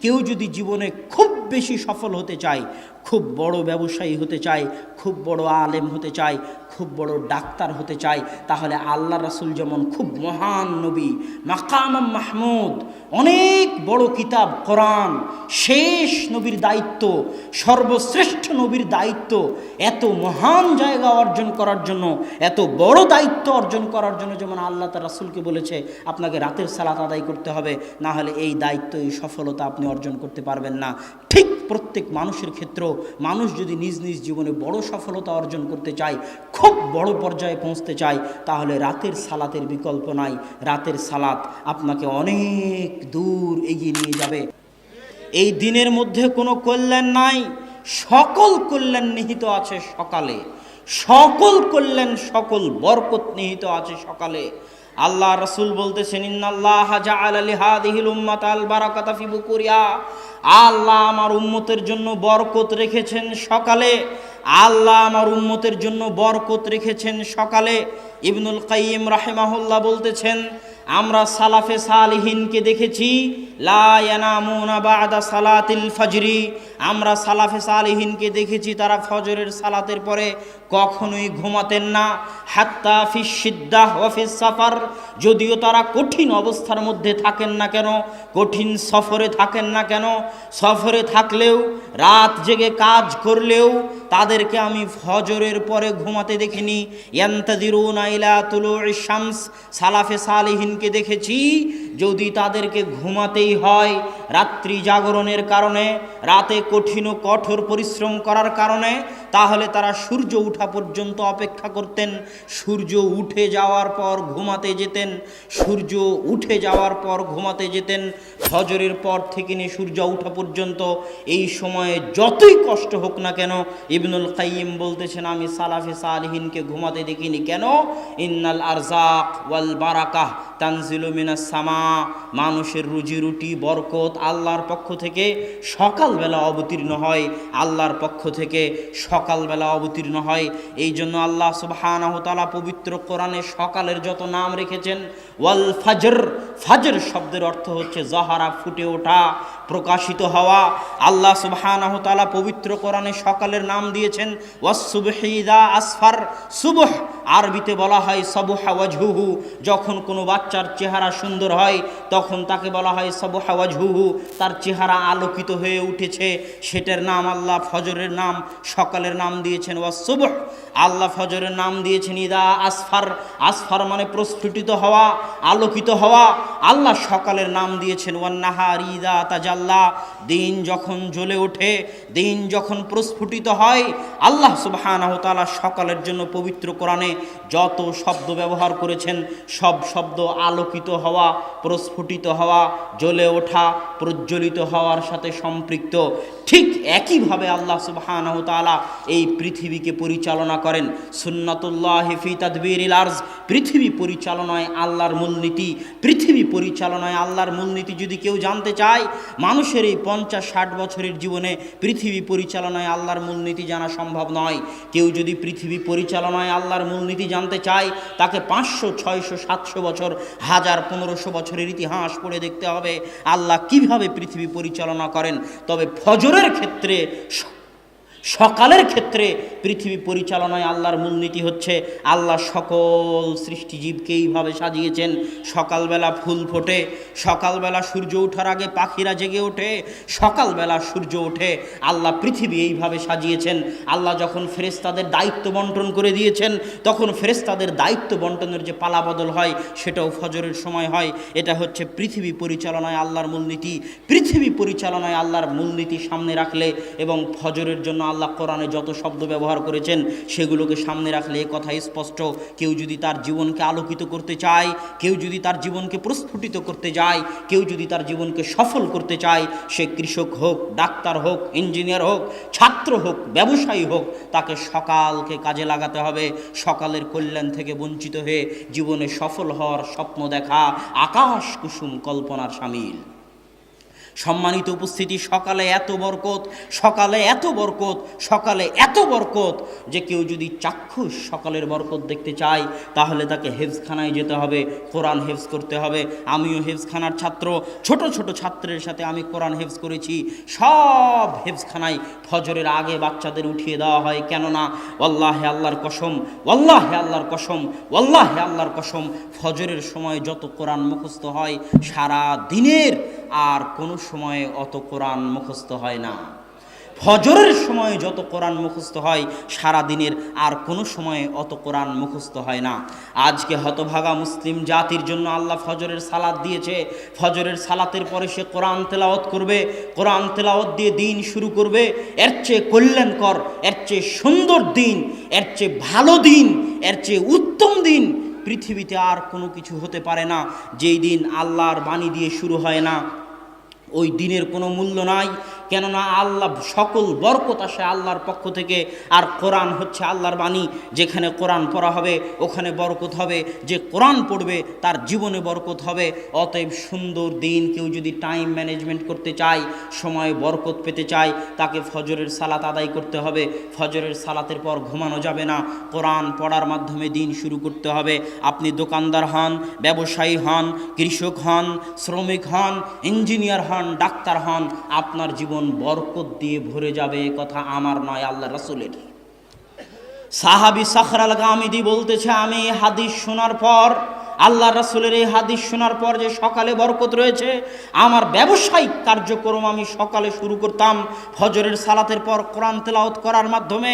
কেউ যদি জীবনে খুব বেশি সফল হতে চায়, খুব বড় ব্যবসায়ী হতে চায়, খুব বড় আলেম হতে চায় খুব বড় ডাক্তার হতে চায় তাহলে আল্লাহ রাসুল যেমন খুব মহান নবী মাকাম মাহমুদ, অনেক বড় কিতাব, কোরআন, শেষ নবীর দায়িত্ব, সর্বশ্রেষ্ঠ নবীর দায়িত্ব, এত মহান জায়গা অর্জন করার জন্য, এত বড় দায়িত্ব অর্জন করার জন্য যেমন আল্লাহ তার রাসুলকে বলেছে, আপনাকে রাতের সালাত আদায় করতে হবে না হলে এই দায়িত্ব, এই সফলতা আপনি অর্জন করতে পারবেন না। ঠিক প্রত্যেক মানুষের ক্ষেত্রেও মানুষ যদি নিজ নিজ জীবনে বড় সফলতা অর্জন করতে চায়, খুব বড় পর্যায়ে পৌঁছতে চায়, তাহলে রাতের সালাতের বিকল্প নাই। রাতের সালাত আপনাকে অনেক দূর এগিয়ে নিয়ে যাবে। এই দিনের মধ্যে কোনো কল্যাণ নাই। সকল কল্যাণ নিহিত আছে সকালে। সকল কল্যাণ, সকল বরকত নিহিত আছে সকালে। আল্লাহ রসুল বলতেছেন আল্লাহ আমার উম্মতের জন্য বরকত রেখেছেন সকালে। আল্লাহ আমার উম্মতের জন্য বরকত রেখেছেন সকালে। ইবনুল কাইয়িম রাহেমাহুল্লাহ বলতেছেন, আমরা সালাফে সালিহিনকে দেখেছি সালাতিল ফজরি। আমরা সালাফে সালিহিনকে দেখেছি, তারা ফজরের সালাতের পরে কখনোই ঘুমাতেন না। হাত্তা ফিস সিদ্দাহ ওয়াফিস সাফার। যদিও তারা কঠিন অবস্থার মধ্যে থাকেন না কেন, কঠিন সফরে থাকেন না কেন, সফরে থাকলেও, রাত জেগে কাজ করলেও তাদেরকে আমি ফজরের পরে ঘুমাতে দেখিনি। ইয়ান্তাদিরুন আইলা তুলু শামস, সালাফে সালিহিনকে দেখেছি যদি তাদেরকে ঘুমাতেই হয় রাত্রি জাগরণের কারণে, রাতে কঠিন ও কঠোর পরিশ্রম করার কারণে, তাহলে তারা সূর্য উঠা পর্যন্ত অপেক্ষা করতেন। সূর্য উঠে যাওয়ার পর ঘুমাতে যেতেন। সূর্য উঠে যাওয়ার পর ঘুমাতে যেতেন। ফজরের পর থেকে নিয়ে সূর্য উঠা পর্যন্ত এই সময়ে যতই কষ্ট হোক না কেন, ইবনুল কাইয়িম বলতেছেন, আমি সালাফে সালহিনকে ঘুমাতে দেখিনি। কেন? ইন্নাল আরজাক ওয়াল বারাকাহ। তানজিলু মিনাস সামা, মানুষের রুজি রুটি, বরকত আল্লাহর পক্ষ থেকে সকালবেলা অবতীর্ণ হয়, আল্লাহর পক্ষ থেকে সকালবেলা অবতীর্ণ হয়। এই জন্য আল্লাহ সুবহানাহু তাআলা পবিত্র কোরআনে সকালের যত নাম রেখেছেন, ওয়াল ফাজর ফাজর শব্দের অর্থ হচ্ছে জহারা, ফুটে ওঠা। প্রকাশিত হওয়া। আল্লাহ তাআলা পবিত্র কোরআনে সকালের নাম দিয়েছেন ওয়াসুবহিদা আসফার, সুবহ। আরবিতে বলা হয় সবুহা ওয়াজহুহু। যখন কোনো বাচ্চার চেহারা সুন্দর হয়, তখন তাকে বলা হয় সবুহা ওয়াজহুহু। তার চেহারা আলোকিত হয়ে উঠেছে। সেটার নাম আল্লাহ ফজরের নাম, সকালের নাম দিয়েছেন ওয়াসুবহ আল্লাহ ফজরের নাম দিয়েছেন ইদা আসফার। আসফার মানে প্রস্ফুটিত হওয়া, আলোকিত হওয়া। আল্লাহ সকালের নাম দিয়েছেন, ওয়ান্নাহার ইদা তাজাল্লা দিন যখন জ্বলে ওঠে, দিন যখন প্রস্ফুটিত হয়, আল্লাহ সুবহানাহু তাআলা সকালের জন্য পবিত্র কোরআনে যত শব্দ ব্যবহার করেছেন, সব শব্দ আলোকিত হওয়া, প্রস্ফুটিত হওয়া, জ্বলে ওঠা, প্রজ্বলিত হওয়ার সাথে সম্পৃক্ত। ঠিক একইভাবে আল্লাহ সুবহানাহু এই পৃথিবীকে পরিচালনা করেন। সুন্নাতুল্লাহ ফি তাদবিরিল আরজ, পৃথিবী পরিচালনায় আল্লাহর মূলনীতি, পৃথিবী পরিচালনায় আল্লাহর মূলনীতি যদি কেউ জানতে চায় মানুষের এই পঞ্চাশ, ষাট বছরের জীবনে পৃথিবী পরিচালনায় আল্লাহর মূলনীতি জানা সম্ভব নয়। কেউ যদি পৃথিবী পরিচালনায় আল্লাহর মূলনীতি জানতে চায়, তাকে পাঁচশো, ছয়শো, সাতশো বছর, হাজার, পনেরোশো বছরের ইতিহাস পড়ে দেখতে হবে, আল্লাহ কীভাবে পৃথিবী পরিচালনা করেন। তবে ফজরের ক্ষেত্রে সকালের ক্ষেত্রে পৃথিবী পরিচালনায় আল্লাহর মূলনীতি হচ্ছে আল্লাহ সকল সৃষ্টিজীবকে এইভাবে সাজিয়েছেন। সকালবেলা ফুল ফোটে, সকালবেলা সূর্য ওঠার আগে পাখিরা জেগে ওঠে, সকালবেলা সূর্য ওঠে, আল্লাহ পৃথিবী এইভাবে সাজিয়েছেন। আল্লাহ যখন ফেরেস্তাদের দায়িত্ব বন্টন করে দিয়েছেন, তখন ফেরেস্তাদের দায়িত্ব বন্টনের যে পালা বদল হয়, সেটাও ফজরের সময় হয়। এটা হচ্ছে পৃথিবী পরিচালনায় আল্লাহর মূলনীতি। পৃথিবী পরিচালনায় আল্লাহর মূলনীতি সামনে রাখলে এবং ফজরের জন্য আল্লাহ কোরআনে যত শব্দ ব্যবহার করেছেন, সেগুলোকে সামনে রাখলে কথা স্পষ্ট। কেউ যদি তার জীবনকে আলোকিত করতে চায়, কেউ যদি তার জীবনকে প্রস্ফুটিত করতে যায়, কেউ যদি তার জীবনকে সফল করতে চায়, সে কৃষক হোক, ডাক্তার হোক, ইঞ্জিনিয়ার হোক, ছাত্র হোক, ব্যবসায়ী হোক, তাকে সকালকে কাজে লাগাতে হবে। সকালের কল্যাণ থেকে বঞ্চিত হয়ে জীবনে সফল হওয়ার স্বপ্ন দেখা আকাশ কুসুম কল্পনার সামিল। সম্মানিত উপস্থিতি, সকালে এত বরকত, সকালে এত বরকত, সকালে এত বরকত যে কেউ যদি চাক্ষুষ সকালের বরকত দেখতে চায়, তাহলে তাকে হেফজখানায় যেতে হবে, কোরআন হেফজ করতে হবে। আমিও হেফজখানার ছাত্র, ছোট ছোট ছাত্রের সাথে আমি কোরআন হেফজ করেছি। সব হেফজখানায় ফজরের আগে বাচ্চাদের উঠিয়ে দেওয়া হয়। কেননা ওল্লাহে আল্লাহর কসম ওল্লাহে আল্লাহর কসম ওল্লাহে আল্লাহর কসম, ফজরের সময় যত কোরআন মুখস্থ হয়, সারা দিনের আর কোনো সময়ে অত কোরআন মুখস্থ হয় না। ফজরের সময় যত কোরআন মুখস্থ হয় সারা দিনের আর কোনো সময়ে অত কোরআন মুখস্থ হয় না। আজকে হতভাগা মুসলিম জাতির জন্য আল্লাহ ফজরের সালাত দিয়েছে। ফজরের সালাতের পরে সে কোরআন তেলাওয়াত করবে, কোরআন তেলাওয়াত দিয়ে দিন শুরু করবে। এর চেয়ে কল্যাণকর, এর চেয়ে সুন্দর দিন, এর চেয়ে ভালো দিন, এর চেয়ে উত্তম দিন পৃথিবীতে আর কোনো কিছু হতে পারে না। যেই দিন আল্লাহর বাণী দিয়ে শুরু হয় না। ওই দিনের কোনো মূল্য নাই। কেননা আল্লাহ সকল বরকত আসে আল্লাহর পক্ষ থেকে। আর কোরআন হচ্ছে আল্লাহর বাণী, যেখানে কোরআন পড়া হবে ওখানে বরকত হবে। যে কোরআন পড়বে তার জীবনে বরকত হবে। অতএব সুন্দর দিন কেউ যদি টাইম ম্যানেজমেন্ট করতে চায়, সময়ে বরকত পেতে চায়, তাকে ফজরের সালাত আদায় করতে হবে। ফজরের সালাতের পর ঘুমানো যাবে না। কোরআন পড়ার মাধ্যমে দিন শুরু করতে হবে। আপনি দোকানদার হন, ব্যবসায়ী হন, কৃষক হন, শ্রমিক হন ইঞ্জিনিয়ার হন, ডাক্তার হন, আপনার জীবন বরকত দিয়ে ভরে যাবে কথা আমার নয় আল্লাহ রাসুলের। সাহাবি সাখরাল গামিদি বলতেছে, আমি হাদিস শোনার পর আল্লাহ রাসুলের এই হাদিস শোনার পর যে সকালে বরকত রয়েছে, আমার ব্যবসায়িক কার্যক্রম আমি সকালে শুরু করতাম, ফজরের সালাতের পর কোরআন তেলাওত করার মাধ্যমে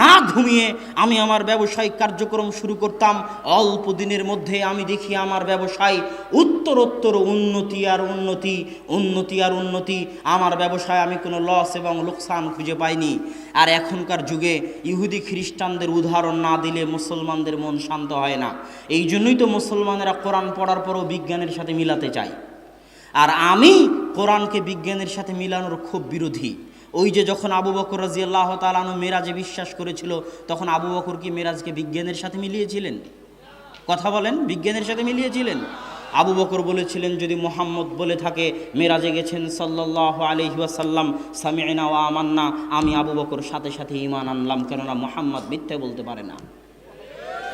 না ঘুমিয়ে আমি আমার ব্যবসায়িক কার্যক্রম শুরু করতাম। অল্প দিনের মধ্যে আমি দেখি আমার ব্যবসায় উত্তরোত্তর উন্নতি আর উন্নতি উন্নতি আর উন্নতি। আমার ব্যবসায় আমি কোনো লস এবং লোকসান খুঁজে পাইনি। আর এখনকার যুগে ইহুদি খ্রিস্টানদের উদাহরণ না দিলে মুসলমানদের মন শান্ত হয় না। এই জন্যই তো মুসলমানেরা কোরআন পড়ার পরও বিজ্ঞানের সাথে মিলাতে চায়। আর আমি কোরআনকে বিজ্ঞানের সাথে মিলানোর খুব বিরোধী। ওই যে যখন আবু বকর রাজি আল্লাহ তালানু মেরাজে বিশ্বাস করেছিল, তখন আবু বকর কি মেরাজকে বিজ্ঞানের সাথে মিলিয়েছিলেন? কথা বলেন, বিজ্ঞানের সাথে মিলিয়েছিলেন? আবু বকর বলেছিলেন, যদি মোহাম্মদ বলে থাকে, মেরাজে গেছেন সাল্লাহ আলহিহাসাল্লাম সামিনা ও আমান্না, আমি আবু বকর সাথে সাথে ইমান আনলাম, কেননা মোহাম্মদ মিথ্যে বলতে পারে না।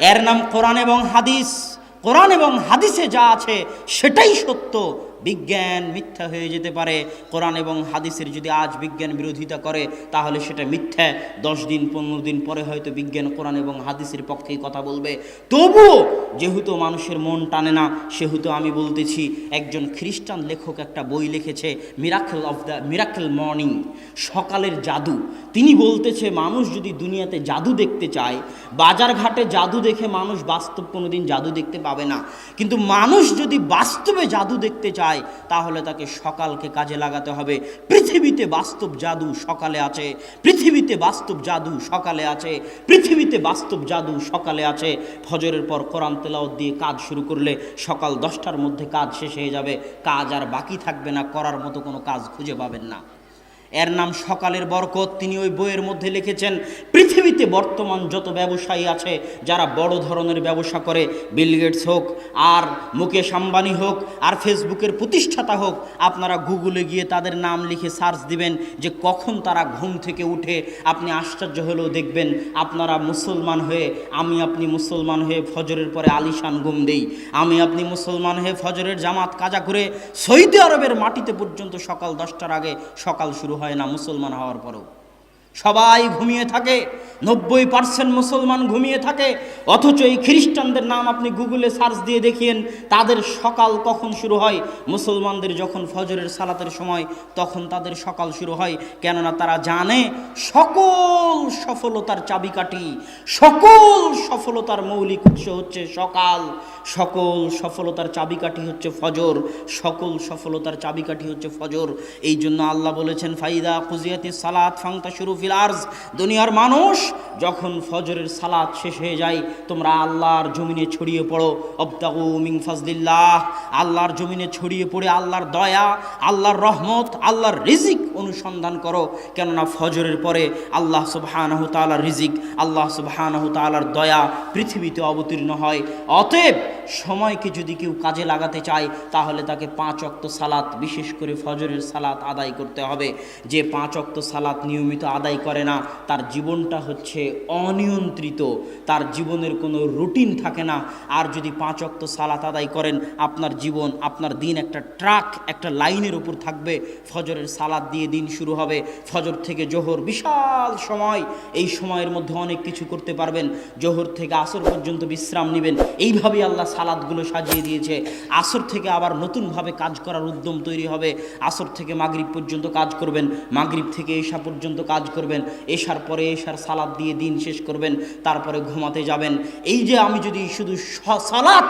এর নাম কোরআন এবং হাদিস। কোরআন এবং হাদিসে যা আছে, সেটাই সত্য। বিজ্ঞান মিথ্যা হয়ে যেতে পারে। কোরআন এবং হাদিসের যদি আজ বিজ্ঞান বিরোধিতা করে, তাহলে সেটা মিথ্যা। দশ দিন, পনেরো দিন পরে হয়তো বিজ্ঞান, কোরআন এবং হাদিসের পক্ষেই কথা বলবে। তবুও যেহেতু মানুষের মন টানে না, সেহেতু আমি বলতেছি, একজন খ্রিস্টান লেখক একটা বই লিখেছে miracle of the miracle morning সকালের জাদু। তিনি বলতেছে, মানুষ যদি দুনিয়াতে জাদু দেখতে চায় বাজার ঘাটে জাদু দেখে মানুষ বাস্তব কোনোদিন জাদু দেখতে পাবে না। কিন্তু মানুষ যদি বাস্তবে জাদু দেখতে চায় তাহলে তাকে সকালকে কাজে লাগাতে হবে। পৃথিবীতে বাস্তব জাদু সকালে আছে। পৃথিবীতে বাস্তব জাদু সকালে আছে। পৃথিবীতে বাস্তব জাদু সকালে আছে। ফজরের পর কোরআন তেলাওত দিয়ে কাজ শুরু করলে সকাল দশটার মধ্যে কাজ শেষ হয়ে যাবে। কাজ আর বাকি থাকবে না, করার মতো কোনো কাজ খুঁজে পাবেন না। এর নাম সকালের বরকত। তিনি ওই বইয়ের মধ্যে লিখেছেন, পৃথিবীতে বর্তমান যত ব্যবসায়ী আছে, যারা বড় ধরনের ব্যবসা করে, বিল গেটস হোক, আর মুকেশ আম্বানি হোক, আর ফেসবুকের প্রতিষ্ঠাতা হোক, আপনারা গুগলে গিয়ে তাদের নাম লিখে সার্চ দিবেন যে কখন তারা ঘুম থেকে উঠে আপনি আশ্চর্য হলেও দেখবেন, আপনারা মুসলমান হয়ে, আমি আপনি মুসলমান হয়ে ফজরের পরে আলিশান ঘুম দেই। আমি আপনি মুসলমান হয়ে ফজরের জামাত কাজা করে সৌদি আরবের মাটিতে পর্যন্ত সকাল দশটার আগে সকাল শুরু হয়। না মুসলমান হওয়ার পরেও। সবাই ঘুমিয়ে থাকে, নব্বই পার্সেন্ট মুসলমান ঘুমিয়ে থাকে, অথচ এই খ্রিস্টানদের নাম আপনি গুগলে সার্চ দিয়ে দেখিয়েন, তাদের সকাল কখন শুরু হয়? মুসলমানদের যখন ফজরের সালাতের সময়, তখন তাদের সকাল শুরু হয়। কেননা তারা জানে সকল সফলতার চাবিকাঠি, সকল সফলতার মৌলিক উৎস হচ্ছে সকাল। সকল সফলতার চাবিকাঠি হচ্ছে ফজর, সকল সফলতার চাবিকাঠি হচ্ছে ফজর। এই জন্য আল্লাহ বলেছেন, ফাইদা কুজিয়াতি সালাত ফাংতা শুরু ফিল আরজ, দুনিয়ার মানুষ, যখন ফজরের সালাত শেষ হয়ে যায়, তোমরা আল্লাহর জমিনে ছড়িয়ে পড়ো। অবতাগু মিং ফাজলিল্লাহ, আল্লাহর জমিনে ছড়িয়ে পড়ে আল্লাহর দয়া, আল্লাহর রহমত, আল্লাহর রিজিক অনুসন্ধান করো। কেননা ফজরের পরে আল্লাহ সুবহানাহ তাআলার রিজিক, আল্লাহ সুবহানাহ তাআলার দয়া পৃথিবীতে অবতীর্ণ হয়। অতএব সময়কে যদি কেউ কাজে লাগাতে চায়, তাহলে তাকে পাঁচ অক্ত সালাত, বিশেষ করে ফজরের সালাত আদায় করতে হবে। যে পাঁচ অক্ত সালাত নিয়মিত আদায় করে না। তার জীবনটা হচ্ছে অনিয়ন্ত্রিত। তার জীবনের কোনো রুটিন থাকে না। আর যদি পাঁচ অক্ত সালাত আদায় করেন, আপনার জীবন, আপনার দিন একটা ট্রাক, একটা লাইনের উপর থাকবে। ফজরের সালাদ দিয়ে দিন শুরু হবে। ফজর থেকে জোহর বিশাল সময়। এই সময়ের মধ্যে অনেক কিছু করতে পারবেন। জোহর থেকে আসর পর্যন্ত বিশ্রাম নেবেন। এইভাবেই আল্লাহ সালাদগুলো সাজিয়ে দিয়েছে। আসর থেকে আবার নতুনভাবে কাজ করার উদ্যম তৈরি হবে। আসর থেকে মাগরিব পর্যন্ত কাজ করবেন। মাগরিব থেকে এশা পর্যন্ত কাজ করবেন। এশার পরে এসার সালাদ দিয়ে দিন শেষ করবেন, তারপরে ঘুমাতে যাবেন। এই যে আমি যদি শুধু সালাত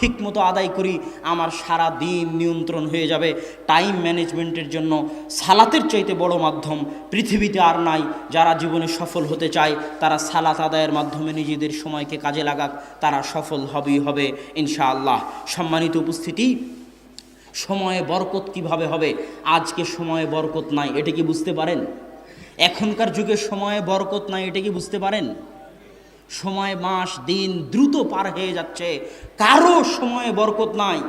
ঠিক মতো আদায় করি, আমার সারা দিন নিয়ন্ত্রণ হয়ে যাবে। টাইম ম্যানেজমেন্টের জন্য সালাতের চাইতে বড় মাধ্যম পৃথিবীতে আর নাই। যারা জীবনে সফল হতে চায়, তারা সালাত আদায়ের মাধ্যমে নিজেদের সময়কে কাজে লাগাক, তারা সফল হবেই হবে, ইনশাআল্লাহ। সম্মানিত উপস্থিতি, সময়ে বরকত কীভাবে হবে? আজকে সময়ে বরকত নাই, এটা কি বুঝতে পারেন? এখনকার যুগে সময়ে বরকত নাই, এটা কি বুঝতে পারেন? সময়, মাস, দিন দ্রুত পার হয়ে যাচ্ছে। কারও সময়ে বরকত নাই।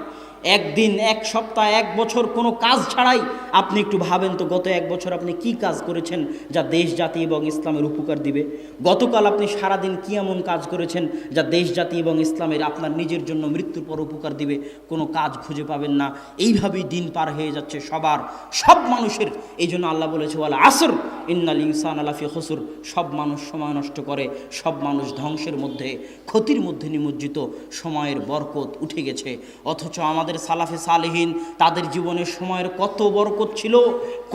একদিন, এক সপ্তাহ, এক বছর কোনো কাজ ছাড়াই আপনি একটু ভাবেন তো গত এক বছর আপনি কি কাজ করেছেন যা দেশ, জাতি এবং ইসলামের উপকার দিবে? গতকাল আপনি সারাদিন কি এমন কাজ করেছেন যা দেশ, জাতি এবং ইসলামের আপনার নিজের জন্য মৃত্যুর পর উপকার দিবে? কোনো কাজ খুঁজে পাবেন না। এইভাবেই দিন পার হয়ে যাচ্ছে সবার, সব মানুষের। এই জন্য আল্লাহ বলেছে, ওয়ালা আসর, ইন্নাল ইনসান আলাফি হসুর সব মানুষ সময় নষ্ট করে, সব মানুষ ধ্বংসের মধ্যে, ক্ষতির মধ্যে নিমজ্জিত। সময়ের বরকত উঠে গেছে। অথচ আমাদের সালাফে সালেহীন, তাদের জীবনে সময়ের কত বরকত ছিল,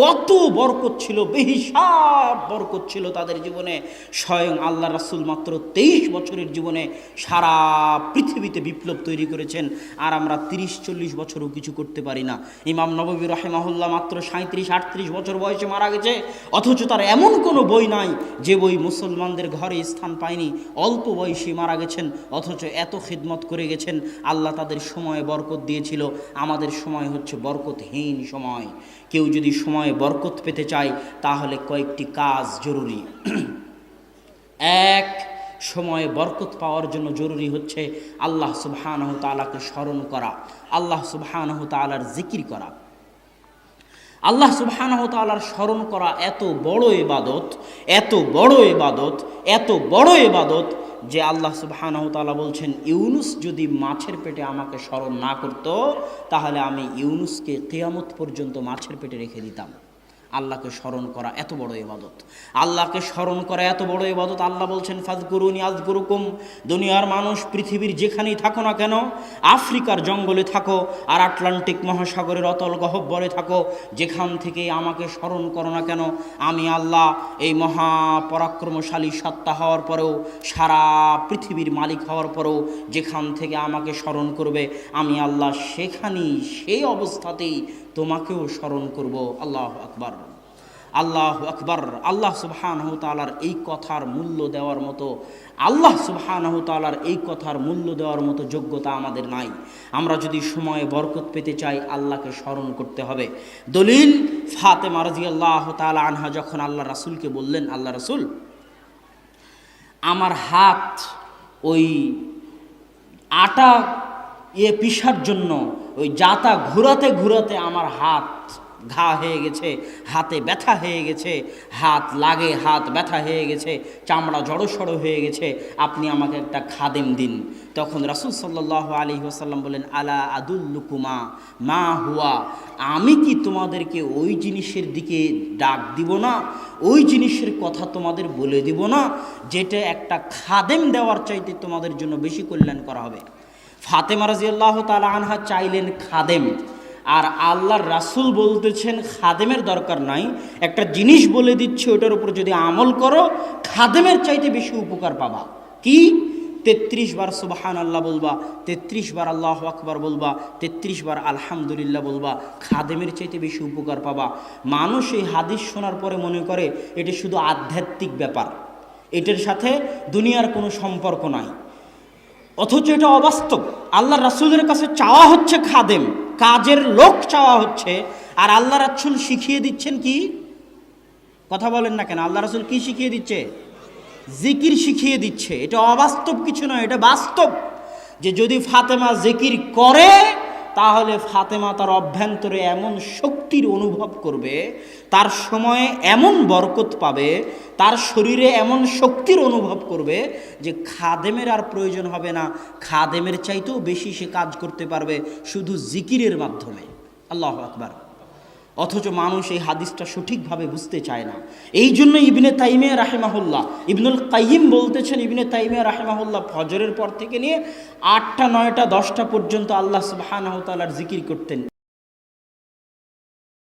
কত বরকত ছিল, বেহিসাব বরকত ছিল তাদের জীবনে। স্বয়ং আল্লাহ রাসুল মাত্র তেইশ বছরের জীবনে সারা পৃথিবীতে বিপ্লব তৈরি করেছেন, আর আমরা তিরিশ, চল্লিশ বছরও কিছু করতে পারি না। ইমাম নবী রহেমাহুল্লাহ মাত্র সাঁত্রিশ আটত্রিশ বছর বয়সে মারা গেছে, অথচ তার এমন কোনো বই নাই যে বই মুসলমানদের ঘরে স্থান পায়নি, অল্প বয়সী মারা গেছেন, অথচ এত খিদমত করে গেছেন, আল্লাহ তাদের সময়ে বরকত দিয়েছিল আমাদের সময় হচ্ছে বরকতহীন সময়। কেউ যদি সময়ে বরকত পেতে চায়, তাহলে কয়েকটি কাজ জরুরি। এক, সময়ে বরকত পাওয়ার জন্য জরুরি হচ্ছে আল্লাহ সুবহানহ তাআলাকে স্মরণ করা। আল্লাহ সুবহানহ তালার জিকির করা। আল্লাহ সুবহানাহ তালার স্মরণ করা এত বড় এবাদত এত বড় এবাদত এত বড় এবাদত যে আল্লাহ সুবহানাহ তালা বলছেন, ইউনুস যদি মাছের পেটে আমাকে স্মরণ না করত, তাহলে আমি ইউনুসকে কেয়ামত পর্যন্ত মাছের পেটে রেখে দিতাম। আল্লাহকে স্মরণ করা এত বড় ইবাদত। আল্লাহকে স্মরণ করা এত বড় ইবাদত। আল্লাহ বলছেন ফাজগুরুনি আজগুরুকুম দুনিয়ার মানুষ, পৃথিবীর যেখানেই থাকো না কেন, আফ্রিকার জঙ্গলে থাকো আর আটলান্টিক মহাসাগরের অতল গহব্বরে থাকো, যেখান থেকে আমাকে স্মরণ করো না কেন, আমি আল্লাহ এই মহাপরাক্রমশালী সত্তা হওয়ার পরেও, সারা পৃথিবীর মালিক হওয়ার পরেও, যেখান থেকে আমাকে স্মরণ করবে, আমি আল্লাহ সেখানেই, সেই অবস্থাতেই তোমাকেও স্মরণ করব। আল্লাহ আকবার। আল্লাহ আকবার। আল্লাহ সুবহানাহু এই কথার মূল্য দেওয়ার মতো, আল্লাহ সুবহানাহু এই কথার মূল্য দেওয়ার মতো যোগ্যতা আমাদের নাই। আমরা যদি সময়ে বরকত পেতে চাই, আল্লাহকে স্মরণ করতে হবে। দলিল, ফাতেমা আল্লাহ তাআলা আনহা যখন আল্লাহ রাসুলকে বললেন, আল্লাহ রাসুল, আমার হাত ওই আটা ইয়ে পিসার জন্য ওই জাতা ঘুরাতে ঘুরাতে আমার হাত ঘা হয়ে গেছে, হাতে ব্যথা হয়ে গেছে, হাত লাগে, হাত ব্যথা হয়ে গেছে, চামড়া জড়সড় হয়ে গেছে, আপনি আমাকে একটা খাদেম দিন। তখন রাসুল সাল্লাহ আলী ওসাল্লাম বলেন, আলা আদুল্লুকুমা, মা হুয়া, আমি কি তোমাদেরকে ওই জিনিসের দিকে ডাক দিব না? ওই জিনিসের কথা তোমাদের বলে দিব না? যেটা একটা খাদেম দেওয়ার চাইতে তোমাদের জন্য বেশি কল্যাণ করা হবে। ফাতেমা রাজিয়াল্লাহ তালা আনহা চাইলেন খাদেম। আর আল্লাহর রাসুল বলতেছেন, খাদেমের দরকার নাই। একটা জিনিস বলে দিচ্ছে, ওটার উপর যদি আমল করো, খাদেমের চাইতে বেশি উপকার পাবা। কি? তেত্রিশ বার সুবাহান আল্লাহ বলবা, তেত্রিশ বার আল্লাহ আকবার বলবা, তেত্রিশ বার আলহামদুলিল্লাহ বলবা, খাদেমের চাইতে বেশি উপকার পাবা। মানুষ এই হাদিস শোনার পরে মনে করে, এটি শুধু আধ্যাত্মিক ব্যাপার। এটার সাথে দুনিয়ার কোনো সম্পর্ক নাই। অথচ এটা অবাস্তব। আল্লাহ রাসুলের কাছে চাওয়া হচ্ছে খাদেম, কাজের লোক চাওয়া হচ্ছে, আর আল্লাহ রাসুল শিখিয়ে দিচ্ছেন কি? কথা বলেন না কেন, আল্লাহ রাসুল কি শিখিয়ে দিচ্ছে? জিকির শিখিয়ে দিচ্ছে। এটা অবাস্তব কিছু নয়, এটা বাস্তব। যে যদি ফাতেমা জিকির করে তাহলে ফাতেমা তার অভ্যন্তরে এমন শক্তির অনুভব করবে, তার সময়ে এমন বরকত পাবে, তার শরীরে এমন শক্তির অনুভব করবে যে খাদেমের আর প্রয়োজন হবে না। খাদেমের চাইতেও বেশি সে কাজ করতে পারবে শুধু জিকিরের মাধ্যমে। আল্লাহ আকবার। অথচ মানুষ এই হাদিসটা সঠিকভাবে বুঝতে চায় না। এই জন্য ইবনে তাইমিয়া রাহেমাহুল্লাহ, ইবনুল কাইম বলতেছেন ইবনে তাইমিয়া রাহেমাহুল্লাহ ফজরের পর থেকে নিয়ে আটটা, নয়টা, দশটা পর্যন্ত আল্লাহ সুবাহানাহতালার জিকির করতেন।